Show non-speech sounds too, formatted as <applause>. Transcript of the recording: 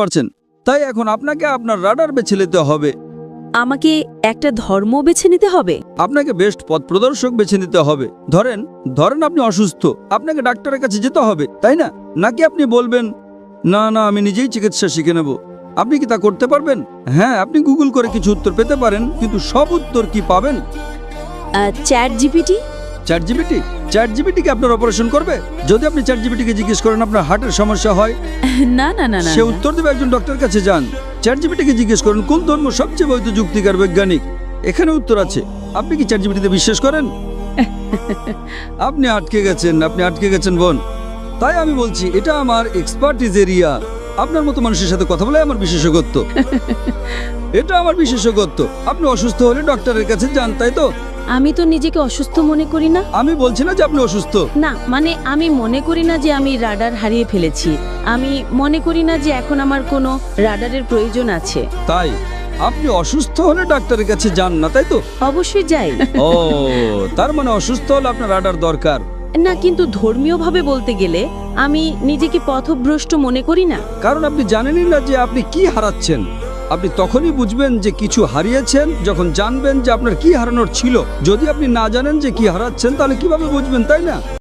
পারছেন। তাই এখন আপনাকে আপনার রাডার বেছে নিতে হবে। আমাকে একটা ধর্ম বেছে নিতে হবে? আপনাকে বেস্ট পথ প্রদর্শক বেছে নিতে হবে। ধরেন ধরেন আপনি অসুস্থ আপনাকে ডাক্তারের কাছে যেতে হবে তাই না? নাকি আপনি বলবেন না না আমি নিজেই চিকিৎসা শিখে নেব আপনি কি তা করতে পারবেন? হ্যাঁ আপনি গুগল করে কিছু উত্তর পেতে পারেন কিন্তু সব উত্তর কি পাবেন? Chat GPT? Chat GPT chat জিবিটিকে আপনার অপারেশন করবে? যদি আপনি চ্যাট জিবিটিকে জিজ্ঞেস করেন আপনার হার্টের সমস্যা হয় <laughs> না না না না সে উত্তর দেবে একজন ডক্টরের কাছে যান। চ্যাট জিবিটিকে জিজ্ঞেস করেন কোন ধর্ম সবচেয়ে বৈধ যুক্তিকার বৈজ্ঞানিক? এখানে উত্তর আছে। আপনি কি চ্যাট জিবিটিতে বিশ্বাস করেন? <laughs> আপনি আটকে গেছেন আপনি আটকে গেছেন বোন। তাই আমি বলছি এটা আমার এক্সপার্টিজ এরিয়া আপনার মতো মানুষের সাথে কথা বলে আমার বিশেষজ্ঞত্ব। <laughs> এটা আমার বিশেষজ্ঞত্ব। আপনি অসুস্থ হলে ডক্টরের কাছে যান তাই তো? আমি তো নিজেকে অসুস্থ মনে করি না? আমি বলছি না যে আপনি অসুস্থ। না মানে আমি মনে করি না যে আমি রাডার হারিয়ে ফেলেছি। আমি মনে করি না যে এখন আমার কোনো রাডারের প্রয়োজন আছে। তাই? আপনি অসুস্থ হলে ডাক্তারের কাছে যান না তাই তো? অবশ্যই যাই। ও তার মানে অসুস্থ হলে আপনার রাডার দরকার। না কিন্তু ধর্মীয়ভাবে বলতে গেলে আমি নিজেকে পথভ্রষ্ট মনে করি না। কারণ আপনি জানেনই না যে আপনি কি হারাচ্ছেন। আপনি তখনই বুঝবেন যে কিছু হারিয়েছেন, যখন জানবেন যে আপনার কি হারানোর ছিল। যদি আপনি না জানেন যে কি হারাচ্ছেন, তাহলে কীভাবে বুঝবেন, তাই না?